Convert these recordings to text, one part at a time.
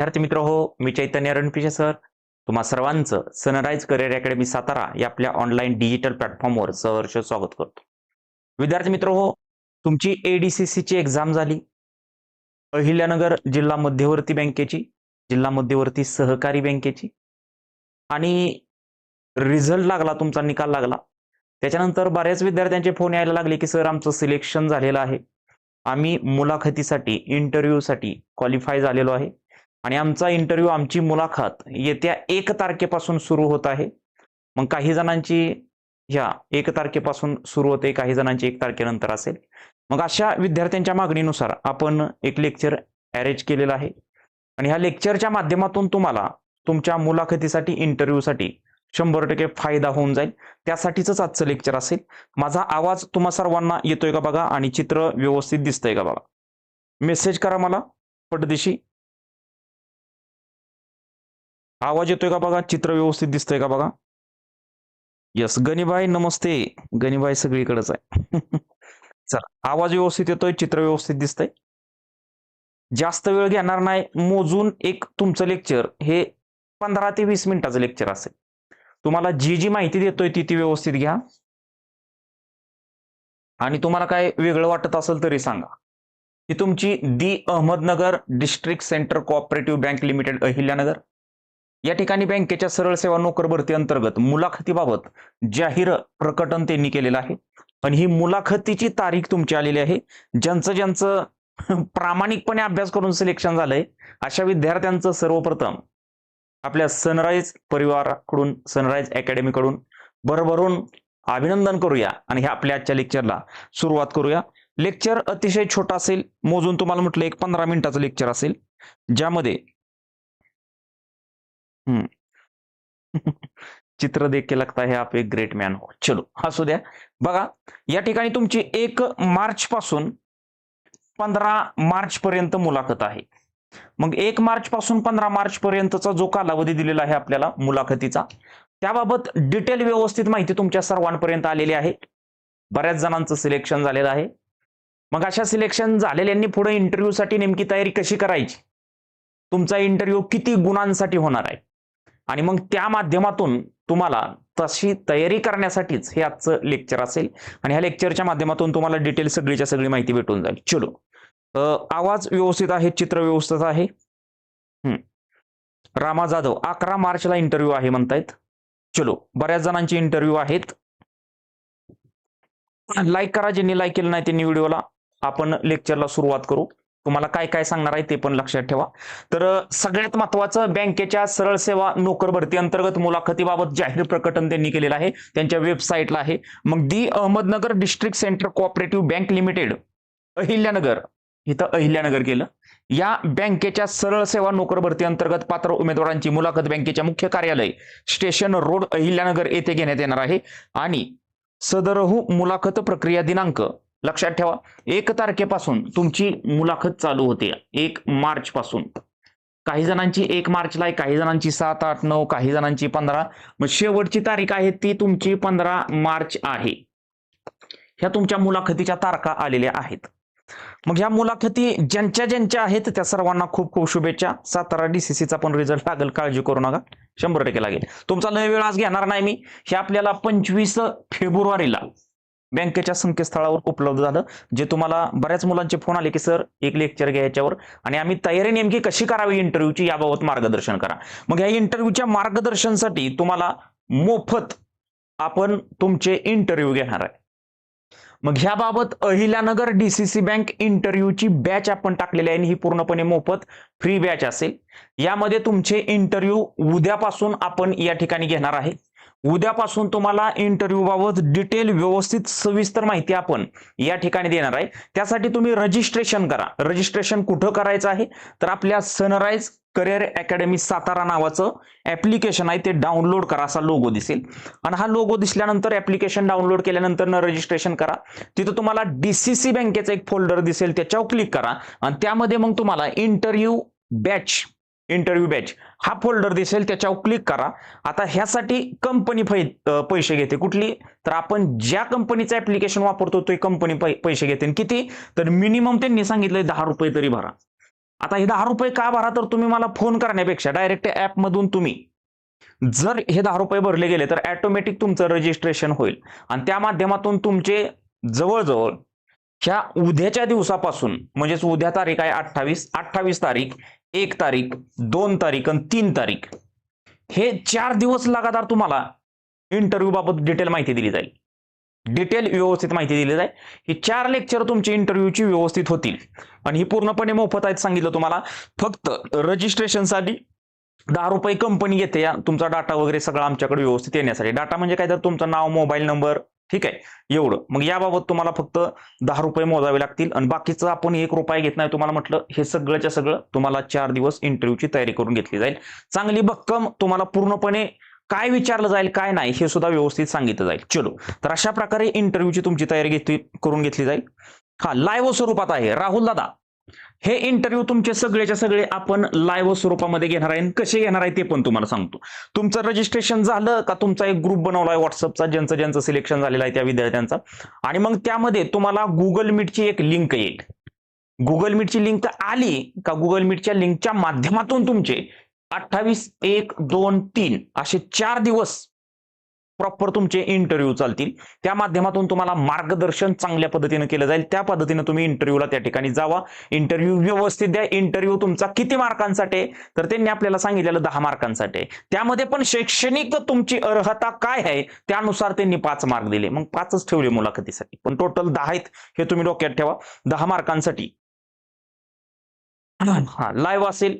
विद्यार्थी मित्र हो मी चैतन्य रणपिशे सर. तुम्हा सर्वांचं सनराईज करिअर अकॅडमी सातारा या आपल्या ऑनलाईन डिजिटल प्लॅटफॉर्मवर सहर्ष स्वागत करतो. विद्यार्थी मित्र हो तुमची एडीसीसी ची एक्झाम झाली. अहिल्यानगर जिल्हा मध्यवर्ती बँकेची जिल्हा मध्यवर्ती सहकारी बँकेची. आणि रिझल्ट लागला तुमचा निकाल लागला. त्याच्यानंतर बऱ्याच विद्यार्थ्यांचे फोन यायला लागले की सर आमचं सिलेक्शन झालेलं आहे. आम्ही मुलाखतीसाठी इंटरव्ह्यूसाठी क्वालिफाय झालेलो आहे. आणि आमचा इंटरव्ह्यू आमची मुलाखत येत्या एक तारखेपासून सुरू होत आहे. मग काही जणांची ह्या एक तारखेपासून सुरू होते काही जणांची एक तारखेनंतर असेल. मग अशा विद्यार्थ्यांच्या मागणीनुसार आपण एक लेक्चर अरेंज केलेलं आहे. आणि ह्या लेक्चरच्या माध्यमातून तुम्हाला तुमच्या मुलाखतीसाठी इंटरव्ह्यूसाठी शंभर टक्के फायदा होऊन जाईल. त्यासाठीच आजचं लेक्चर असेल. माझा आवाज तुम्हा सर्वांना येतोय का बघा? आणि चित्र व्यवस्थित दिसतंय का बघा? मेसेज करा मला पटदिशी. आवाज येतोय का बघा? चित्र व्यवस्थित दिसतंय का बघा? यस गणिबाई नमस्ते. गणिबाई सगळीकडेच आहे. चला आवाज व्यवस्थित येतोय चित्र व्यवस्थित दिसतंय. जास्त वेळ घेणार नाही मोजून एक तुमचं लेक्चर हे पंधरा ते वीस मिनिटाचं लेक्चर असेल. तुम्हाला जी जी माहिती देतोय ती ती व्यवस्थित घ्या. आणि तुम्हाला काय वेगळं वाटत असेल तरी सांगा. ही तुमची the Ahmednagar district centre cooperative bank limited Ahilyanagar. या ठिकाणी बँकेच्या सरळ सेवा नोकर भरती अंतर्गत मुलाखतीबाबत जाहीर प्रकटन त्यांनी केलेलं आहे. आणि ही मुलाखतीची तारीख तुमची आलेली आहे. ज्यांचं ज्यांचं प्रामाणिकपणे अभ्यास करून सिलेक्शन झालंय अशा विद्यार्थ्यांचं सर्वप्रथम आपल्या सनराईज परिवाराकडून सनराईज अकॅडमीकडून भरभरून अभिनंदन करूया आणि ह्या आपल्या आजच्या लेक्चरला सुरुवात करूया. लेक्चर अतिशय छोटा असेल मोजून तुम्हाला म्हटलं एक पंधरा मिनिटाचं लेक्चर असेल ज्यामध्ये हम्म. चित्र देख के लगता है आप एक ग्रेट मॅन हो. चलो असू द्या. बघा या ठिकाणी तुमची एक मार्च पासून पंधरा मार्च पर्यंत मुलाखत आहे. मग एक मार्च पासून पंधरा मार्च पर्यंतचा जो कालावधी दिलेला आहे आपल्याला मुलाखतीचा त्याबाबत डिटेल व्यवस्थित माहिती तुमच्या सर्वांपर्यंत आलेली आहे. बऱ्याच जणांचं सिलेक्शन झालेलं आहे. मग अशा सिलेक्शन झालेल्यांनी पुढे इंटरव्ह्यूसाठी नेमकी तयारी कशी करायची? तुमचा इंटरव्ह्यू किती गुणांसाठी होणार आहे? आणि मग त्या माध्यमातून तुम्हाला तशी तयारी करण्यासाठीच हे आजचं लेक्चर असेल. आणि ह्या लेक्चरच्या माध्यमातून तुम्हाला डिटेल सगळीच्या सगळी माहिती भेटून जाईल. चलो. आवाज व्यवस्थित आहे चित्र व्यवस्थित आहे. हम्म. रामा जाधव अकरा मार्चला इंटरव्ह्यू आहे म्हणतायत. चलो. बऱ्याच जणांचे इंटरव्ह्यू आहेत. लाईक करा ज्यांनी लाईक केलं नाही त्यांनी व्हिडिओला आपण लेक्चरला सुरुवात करू. तुम्हाला काय काय सांगणार आहे ते पण लक्षात ठेवा. तर सगळ्यात महत्वाचं बँकेच्या सरळ सेवा नोकर भरती अंतर्गत मुलाखतीबाबत जाहीर प्रकटन त्यांनी केलेलं आहे. त्यांच्या वेबसाईटला आहे. मग the Ahmednagar district centre cooperative bank limited Ahilyanagar इथं अहिल्यानगर केलं या बँकेच्या सरळ सेवा नोकर भरती अंतर्गत पात्र उमेदवारांची मुलाखत बँकेच्या मुख्य कार्यालय स्टेशन रोड अहिल्यानगर येथे घेण्यात येणार आहे. आणि सदरहू मुलाखत प्रक्रिया दिनांक लक्षात ठेवा. एक तारखेपासून तुमची मुलाखत चालू होते. एक मार्च पासून काही जणांची एक मार्चला आहे काही जणांची सात आठ नऊ काही जणांची पंधरा. मग शेवटची तारीख आहे ती तुमची पंधरा मार्च आहे. ह्या तुमच्या मुलाखतीच्या तारखा आलेल्या आहेत. मग ह्या मुलाखती ज्यांच्या ज्यांच्या आहेत त्या सर्वांना खूप खूप शुभेच्छा. सातारा डीसीसीचा पण रिझल्ट लागेल. काळजी करू नका. शंभर टक्के लागेल. तुमचा लय वेळ आज घेणार नाही मी. हे आपल्याला पंचवीस फेब्रुवारीला बँकेच्या संकेतस्थळावर उपलब्ध झालं जे तुम्हाला बऱ्याच मुलांचे फोन आले की सर एक लेक्चर घ्या याच्यावर आणि आम्ही तयारी नेमकी कशी करावी इंटरव्ह्यूची याबाबत मार्गदर्शन करा. मग या इंटरव्ह्यूच्या मार्गदर्शनसाठी तुम्हाला मोफत आपण तुमचे इंटरव्ह्यू घेणार आहे. मग ह्याबाबत अहिल्यानगर डीसीसी बँक इंटरव्ह्यूची बॅच आपण टाकलेली आहे आणि ही पूर्णपणे मोफत फ्री बॅच असेल. यामध्ये तुमचे इंटरव्ह्यू उद्यापासून आपण या ठिकाणी घेणार आहे. उद्यापासून तुम्हाला इंटरव्ह्यू बाबत डिटेल व्यवस्थित सविस्तर माहिती आपण या ठिकाणी देणार आहे. त्यासाठी तुम्ही रजिस्ट्रेशन करा. रजिस्ट्रेशन कुठं करायचं आहे? तर आपल्या सनराईज करिअर अकॅडमी सातारा नावाचं ऍप्लिकेशन आहे. ते डाउनलोड करा. असा लोगो दिसेल. आणि हा लोगो दिसल्यानंतर ऍप्लिकेशन डाउनलोड केल्यानंतर न रजिस्ट्रेशन करा. तिथं तुम्हाला डीसीसी बँकेचा एक फोल्डर दिसेल. त्याच्यावर क्लिक करा. आणि त्यामध्ये मग तुम्हाला इंटरव्ह्यू बॅच इंटरव्ह्यू बॅच हा फोल्डर दिसेल त्याच्यावर क्लिक करा. आता ह्यासाठी कंपनी पैसे घेते. कुठली? तर आपण ज्या कंपनीचं ऍप्लिकेशन वापरतो तो कंपनी पैसे घेते. आणि किती? तर मिनिमम त्यांनी सांगितलंय दहा रुपये तरी भरा. आता हे दहा रुपये का भरा? तर तुम्ही मला फोन करण्यापेक्षा डायरेक्ट ॲपमधून तुम्ही. जर हे दहा रुपये भरले गेले तर ॲटोमॅटिक तुमचं रजिस्ट्रेशन होईल. आणि त्या माध्यमातून तुमचे जवळजवळ ह्या उद्याच्या दिवसापासून म्हणजेच उद्या तारीख आहे अठ्ठावीस अठ्ठावीस तारीख एक तारीख दोन तारीख आणि तीन तारीख. हे चार दिवस लगातार तुम्हाला इंटरव्ह्यू बाबत डिटेल माहिती दिली जाईल. डिटेल व्यवस्थित माहिती दिली जाईल. ही चार लेक्चर तुमची इंटरव्ह्यूची व्यवस्थित होतील. आणि ही पूर्णपणे मोफत आहेत सांगितलं तुम्हाला. फक्त रजिस्ट्रेशनसाठी दहा रुपये कंपनी घेते या. तुमचा डाटा वगैरे सगळं आमच्याकडे व्यवस्थित येण्यासाठी. डाटा म्हणजे काय? तर तुमचं नाव मोबाईल नंबर ठीक आहे? एवढं. मग याबाबत तुम्हाला फक्त दहा रुपये मोजावे लागतील आणि बाकीचं आपण एक रुपया घेत नाही तुम्हाला म्हटलं हे सगळंच्या सगळं तुम्हाला चार दिवस इंटरव्ह्यूची तयारी करून घेतली जाईल. चांगली भक्कम तुम्हाला पूर्णपणे काय विचारलं जाईल काय नाही हे सुद्धा व्यवस्थित सांगितलं जाईल. चलो. तर अशा प्रकारे इंटरव्ह्यूची तुमची तयारी घेतली करून घेतली जाईल. हा लाईव्ह स्वरूपात आहे. राहुल दादा. हे इंटरव्ह्यू तुमचे सगळेच्या सगळे आपण लाईव्ह स्वरूपामध्ये घेणार आहे. आणि कसे घेणार आहे ते पण तुम्हाला सांगतो. तुमचं रजिस्ट्रेशन झालं का तुमचा एक ग्रुप बनवला आहे व्हॉट्सअपचा ज्यांचं ज्यांचं सिलेक्शन झालेलं आहे त्या विद्यार्थ्यांचा. आणि मग त्यामध्ये तुम्हाला गुगल मीटची एक लिंक येईल. गुगल मीटची लिंक आली का गुगल मीटच्या लिंकच्या माध्यमातून तुमचे अठ्ठावीस एक दोन तीन असे चार दिवस प्रॉपर तुमचे इंटरव्ह्यू चालतील. त्या माध्यमातून तुम्हाला मार्गदर्शन चांगल्या पद्धतीनं केलं जाईल. त्या पद्धतीनं तुम्ही इंटरव्ह्यूला त्या ठिकाणी जावा. इंटरव्ह्यू व्यवस्थित द्या. इंटरव्ह्यू तुमचा किती मार्कांसाठी आहे? तर त्यांनी आपल्याला सांगितलेलं दहा मार्कांसाठी आहे. त्यामध्ये पण शैक्षणिक तुमची अर्हता काय आहे? त्यानुसार त्यांनी पाच मार्क दिले. मग पाचच ठेवले मुलाखतीसाठी. पण टोटल दहा आहेत हे तुम्ही डोक्यात ठेवा. दहा मार्कांसाठी. हा लाईव्ह असेल.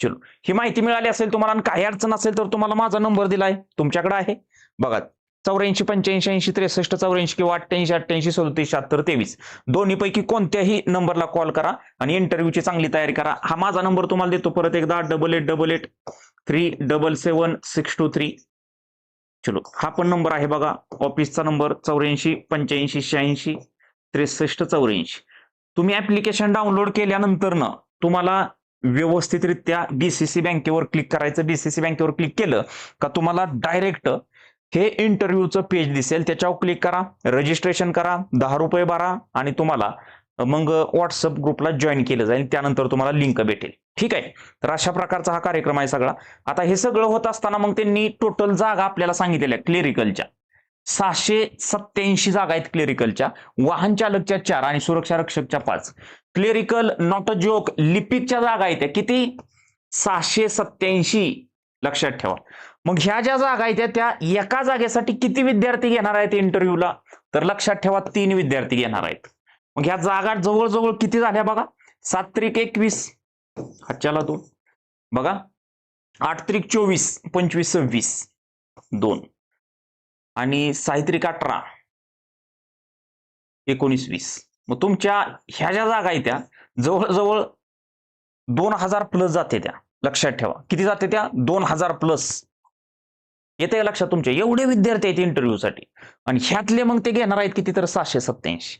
चलो ही माहिती मिळाली असेल तुम्हाला आणि काही अडचण असेल तर तुम्हाला माझा नंबर दिलाय. तुमच्याकडे आहे. बघा चौऱ्याऐंशी पंच्याऐंशी ऐंशी त्रेसष्ट चौऱ्याऐंशी किंवा अठ्ठ्याऐंशी अठ्ठ्याऐंशी सदतीस शहात्तर तेवीस. दोन्हीपैकी कोणत्याही नंबरला कॉल करा आणि इंटरव्ह्यूची चांगली तयारी करा. हा माझा नंबर तुम्हाला देतो. परत एकदा double eight double eight three double seven six two three चलो हा पण नंबर आहे बघा. ऑफिसचा नंबर चौऱ्याऐंशी पंच्याऐंशी शहाऐंशी त्रेसष्ट चौऱ्याऐंशी. तुम्ही ऍप्लिकेशन डाउनलोड केल्यानंतर ना तुम्हाला व्यवस्थितरित्या बीसीसी बँकेवर क्लिक करायचं बीसीसी बँकेवर क्लिक केलं का तुम्हाला डायरेक्ट हे इंटरव्ह्यूचं पेज दिसेल. त्याच्यावर क्लिक करा रजिस्ट्रेशन करा दहा रुपये भरा आणि तुम्हाला मग व्हॉट्सअप ग्रुपला जॉईन केलं जाईल. त्यानंतर तुम्हाला लिंक भेटेल. ठीक आहे? तर अशा प्रकारचा हा कार्यक्रम आहे सगळा. आता हे सगळं होत असताना मग त्यांनी टोटल जागा आपल्याला सांगितलेल्या क्लेरिकलच्या सहाशे सत्याऐंशी जागा आहेत क्लेरिकलच्या वाहन चालकच्या चार आणि सुरक्षा रक्षकच्या पाच. क्लेरिकल नॉट अ जोक लिपिकच्या जागा आहेत त्या किती? सहाशे सत्याऐंशी लक्षात ठेवा. मग ह्या ज्या जागा आहेत त्या- एका जागेसाठी किती विद्यार्थी घेणार आहेत इंटरव्ह्यूला तर लक्षात ठेवा तीन विद्यार्थी घेणार आहेत. मग ह्या जागा जवळजवळ किती झाल्या बघा? सात त्रिक एकवीस. हातच्याला दोन. बघा. आठ त्रिक चोवीस. पंचवीस सव्वीस. दोन. आणि साहित्रिका अठरा. एकोणीस वीस. मग तुमच्या ह्या ज्या जागा आहेत त्या जवळजवळ दोन हजार प्लस जाते त्या. लक्षात ठेवा. किती जाते त्या? दोन हजार प्लस येते लक्षात तुमच्या? एवढे विद्यार्थी आहेत इंटरव्ह्यूसाठी आणि ह्यातले मग ते घेणार आहेत किती तर सहाशे सत्याऐंशी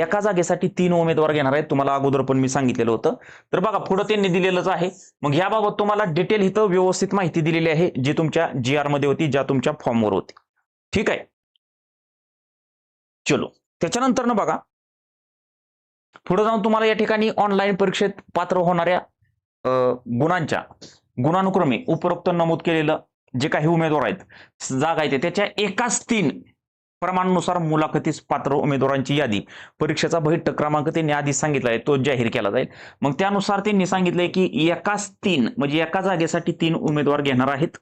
एका जागेसाठी तीन उमेदवार घेणार आहेत. तुम्हाला अगोदर पण मी सांगितलेलं होतं. तर बघा पुढं त्यांनी दिलेलंच आहे. मग याबाबत तुम्हाला डिटेल इथं व्यवस्थित माहिती दिलेली आहे जी तुमच्या जी आरमध्ये होती ज्या तुमच्या फॉर्मवर होती. ठीक आहे? चलो. त्याच्यानंतर ना बघा. पुढे जाऊन तुम्हाला या ठिकाणी ऑनलाईन परीक्षेत पात्र होणाऱ्या गुणांच्या गुणानुक्रमे उपरोक्त नमूद केलेलं जे काही उमेदवार आहेत जागा आहेत त्याच्या एकाच तीन प्रमाणानुसार मुलाखतीस पात्र उमेदवारांची यादी. परीक्षेचा बहिष्ट क्रमांक त्यांनी आधीच सांगितला आहे तो जाहीर केला जाईल. मग त्यानुसार त्यांनी सांगितलंय की एकाच तीन म्हणजे एका जागेसाठी तीन उमेदवार घेणार आहेत.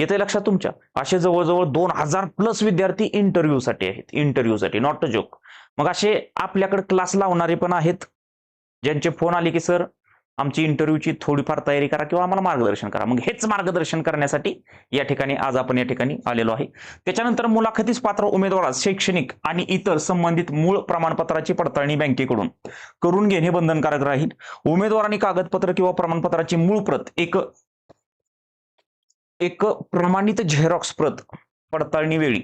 येते लक्षात तुमच्या. असे जवळजवळ दोन हजार प्लस विद्यार्थी इंटरव्ह्यूसाठी आहेत. इंटरव्ह्यूसाठी नॉट अ जोक मग असे आपल्याकडे क्लास लावणारे पण आहेत. ज्यांचे फोन आले की सर आमची इंटरव्ह्यूची थोडीफार तयारी करा किंवा आम्हाला मार्गदर्शन करा. मग हेच मार्गदर्शन करण्यासाठी या ठिकाणी आज आपण या ठिकाणी आलेलो आहे. त्याच्यानंतर मुलाखतीस पात्र उमेदवारास शैक्षणिक आणि इतर संबंधित मूळ प्रमाणपत्राची पडताळणी बँकेकडून करून घेणे बंधनकारक राहील. उमेदवारांनी कागदपत्र किंवा प्रमाणपत्राची मूळ प्रत एक एक प्रमाणित झेरॉक्स प्रत पडताळणी वेळी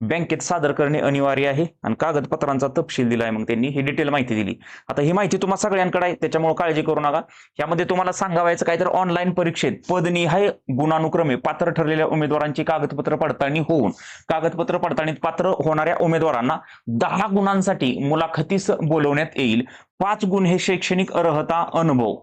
बँकेत सादर करणे अनिवार्य आहे आणि कागदपत्रांचा तपशील दिलाय मग त्यांनी ही डिटेल माहिती दिली. आता ही माहिती तुम्हाला सगळ्यांकडे आहे त्याच्यामुळे काळजी करू नका. यामध्ये तुम्हाला सांगावायचं काय तर ऑनलाईन परीक्षेत पदनिहाय गुणानुक्रमे पात्र ठरलेल्या उमेदवारांची कागदपत्र पडताळणी होऊन कागदपत्र पडताळणीत पात्र होणाऱ्या उमेदवारांना दहा गुणांसाठी मुलाखतीस बोलवण्यात येईल. पाच गुण हे शैक्षणिक अर्हता अनुभव.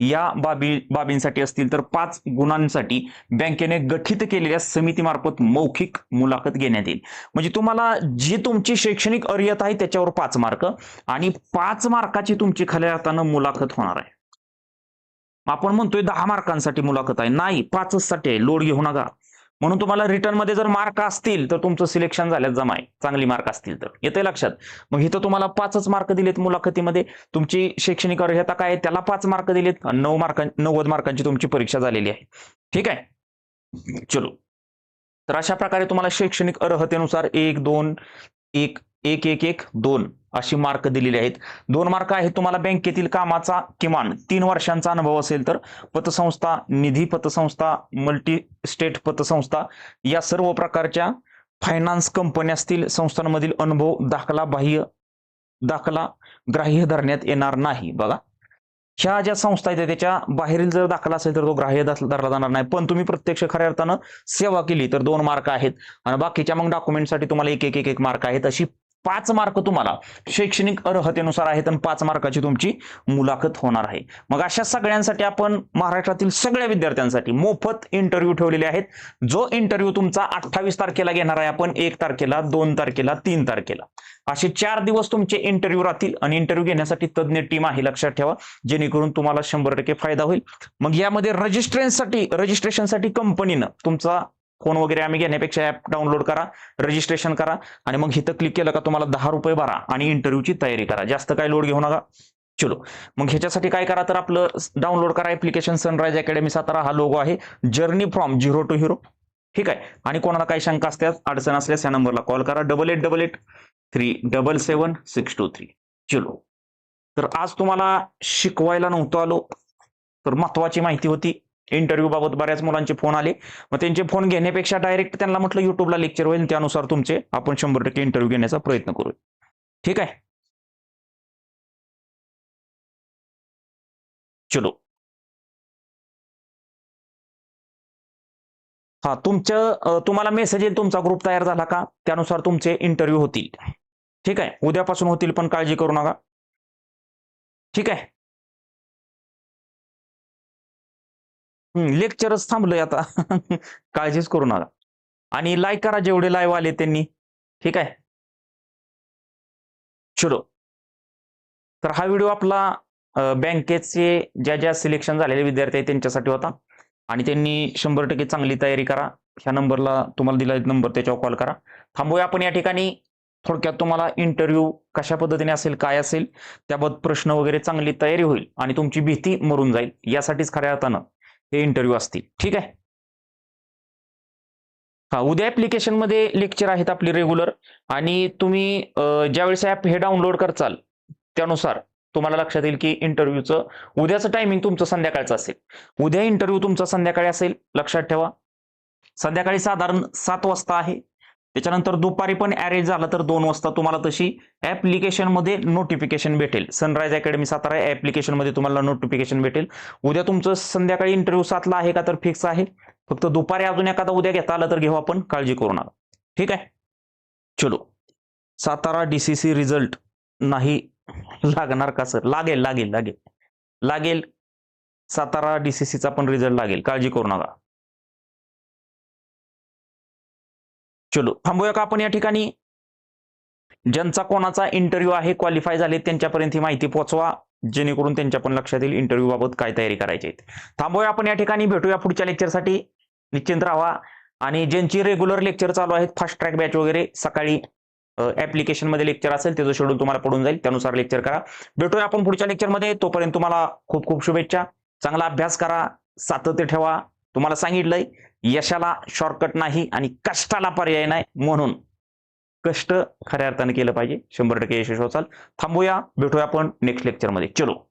या बाबी बाबींसाठी असतील तर पाच गुणांसाठी बँकेने गठीत केलेल्या समितीमार्फत मौखिक मुलाखत घेण्यात येईल. म्हणजे तुम्हाला जी तुमची शैक्षणिक अर्यता आहे त्याच्यावर पाच मार्क आणि पाच मार्काची तुमची खऱ्या अर्थानं मुलाखत होणार आहे. आपण म्हणतोय दहा मार्कांसाठी मुलाखत आहे. नाही पाचच साठी आहे. लोड घेऊ नका. म्हणून तुम्हाला रिटर्नमध्ये जर मार्क असतील तर तुमचं सिलेक्शन झाल्यात जमाय चांगली मार्क असतील तर. येते लक्षात? मग इथं तुम्हाला पाचच मार्क दिलेत मुलाखतीमध्ये. तुमची शैक्षणिक अर्हता काय त्याला पाच मार्क दिलेत. नऊ मार्कां नव्वद मार्कांची तुमची परीक्षा झालेली आहे. ठीक आहे? चलो. तर अशा प्रकारे तुम्हाला शैक्षणिक अर्हतेनुसार एक दोन एक एक एक एक दोन. अशी मार्क दिलेली आहेत. दोन मार्क आहेत तुम्हाला बँकेतील कामाचा किमान. तीन वर्षांचा अनुभव असेल तर पतसंस्था निधी पतसंस्था मल्टी स्टेट पतसंस्था या सर्व प्रकारच्या फायनान्स कंपन्या असतील संस्थांमधील अनुभव दाखला बाह्य दाखला ग्राह्य धरण्यात येणार नाही. बघा. ह्या ज्या संस्था आहेत त्याच्या बाहेरील जर दाखला असेल तर तो ग्राह्य धरला जाणार नाही. पण तुम्ही प्रत्यक्ष खऱ्या अर्थानं सेवा केली तर दोन मार्क आहेत. आणि बाकीच्या मग डॉक्युमेंटसाठी तुम्हाला एक एक एक मार्क आहेत. अशी पाच मार्क तुम्हाला शैक्षणिक अर्हतेनुसार आहेत आणि पाच मार्काची तुमची मुलाखत होणार आहे. मग अशा सगळ्यांसाठी आपण महाराष्ट्रातील सगळ्या विद्यार्थ्यांसाठी मोफत इंटरव्ह्यू ठेवलेले आहेत. जो इंटरव्ह्यू तुमचा अठ्ठावीस तारखेला घेणार आहे आपण एक तारखेला दोन तारखेला तीन तारखेला. असे चार दिवस तुमचे इंटरव्ह्यू राहतील आणि इंटरव्ह्यू घेण्यासाठी तज्ज्ञ टीम आहे लक्षात ठेवा. जेणेकरून तुम्हाला शंभर टक्के फायदा होईल. मग यामध्ये रजिस्ट्रेशनसाठी रजिस्ट्रेशनसाठी कंपनीनं तुमचा फोन वगैरे आम्ही घेण्यापेक्षा ऍप डाउनलोड करा रजिस्ट्रेशन करा आणि मग इथं क्लिक केलं का तुम्हाला दहा रुपये भरा आणि इंटरव्ह्यूची तयारी करा. जास्त काय लोड घेऊ नका. चलो. मग ह्याच्यासाठी काय करा तर आपलं डाउनलोड करा ऍप्लिकेशन सनराईज अकॅडमी सातारा. हा लोगो आहे. Journey from zero to hero ठीक आहे? आणि कोणाला काही शंका असल्यास अडचण असल्यास या नंबरला कॉल करा. Double eight double eight three double seven six two three चलो. तर आज तुम्हाला शिकवायला नव्हतं आलो. तर महत्वाची माहिती होती. इंटरव्ह्यू बाबत बऱ्याच मुलांचे फोन आले. मग त्यांचे फोन घेण्यापेक्षा डायरेक्ट त्यांना म्हटलं युट्यूबला लेक्चर होईल. त्यानुसार तुमचे आपण शंभर टक्के इंटरव्ह्यू घेण्याचा प्रयत्न करू ठीक आहे? चलो. हा तुमचं तुम्हाला मेसेज येईल. तुमचा ग्रुप तयार झाला का? त्यानुसार तुमचे इंटरव्ह्यू होतील. ठीक आहे? उद्यापासून होतील पण काळजी करू नका. ठीक आहे? लेक्चरच थांबलंय आता. काळजीच करू नका. आणि लाईक करा जेवढे लाईव्ह आले त्यांनी. ठीक आहे? चलो तर हा व्हिडिओ आपला बँकेचे ज्या ज्या सिलेक्शन झालेले विद्यार्थी आहेत त्यांच्यासाठी होता. आणि त्यांनी शंभर टक्के चांगली तयारी करा. ह्या नंबरला तुम्हाला दिला नंबर त्याच्यावर कॉल करा. थांबूया आपण या ठिकाणी. थोडक्यात तुम्हाला इंटरव्ह्यू कशा पद्धतीने असेल काय असेल त्याबाबत प्रश्न वगैरे चांगली तयारी होईल आणि तुमची भीती मरून जाईल. यासाठीच खऱ्या अर्थानं हे इंटरव्ह्यू असतील. ठीक आहे? हा उद्या ऍप्लिकेशनमध्ये लेक्चर आहेत आपली रेग्युलर आणि तुम्ही ज्यावेळेस ॲप हे डाउनलोड करचाल त्यानुसार तुम्हाला लक्षात येईल की इंटरव्ह्यूचं उद्याचं टायमिंग तुमचं संध्याकाळचं असेल. उद्या इंटरव्ह्यू तुमचा संध्याकाळी असेल लक्षात ठेवा. संध्याकाळी साधारण सात वाजता आहे. त्याच्यानंतर दुपारी पण अरेंज झाला तर दोन वाजता तुम्हाला तशी ऍप्लिकेशनमध्ये नोटिफिकेशन भेटेल. सनराईज अकॅडमी सातारा ऍप्लिकेशनमध्ये तुम्हाला नोटिफिकेशन भेटेल. उद्या तुमचं संध्याकाळी इंटरव्ह्यू सातला आहे का तर फिक्स आहे. फक्त दुपारी अजून एखादा उद्या घेता आला तर घेऊ आपण काळजी करू नका. ठीक आहे? चलो. सातारा डीसीसी रिझल्ट नाही लागणार का सर लागेल लागेल लागेल. लागेल. सातारा डीसीसीचा पण रिझल्ट लागेल. काळजी करू नका. चलो थांबूया का आपण या ठिकाणी? ज्यांचा कोणाचा इंटरव्ह्यू आहे क्वालिफाय झाले त्यांच्यापर्यंत ही माहिती पोहोचवा जेणेकरून त्यांच्या पण लक्षात येईल इंटरव्ह्यू बाबत काय तयारी करायची आहे थांबूया आपण या ठिकाणी भेटूया पुढच्या लेक्चरसाठी निश्चिंत राहा. आणि ज्यांची रेग्युलर लेक्चर चालू आहेत फास्ट ट्रॅक बॅच वगैरे सकाळी ऍप्लिकेशनमध्ये लेक्चर असेल त्याचं शेड्यूल तुम्हाला पडून जाईल त्यानुसार लेक्चर करा. भेटूया आपण पुढच्या लेक्चरमध्ये तोपर्यंत तुम्हाला खूप खूप शुभेच्छा. चांगला अभ्यास करा सातत्य ठेवा. तुम्हाला सांगितलंय यशाला शॉर्टकट नाही आणि कष्टाला पर्याय नाही म्हणून. कष्ट खऱ्या अर्थाने केलं पाहिजे. शंभर टक्के यशस्वी होचाल. थांबूया भेटूया आपण नेक्स्ट लेक्चरमध्ये चलो.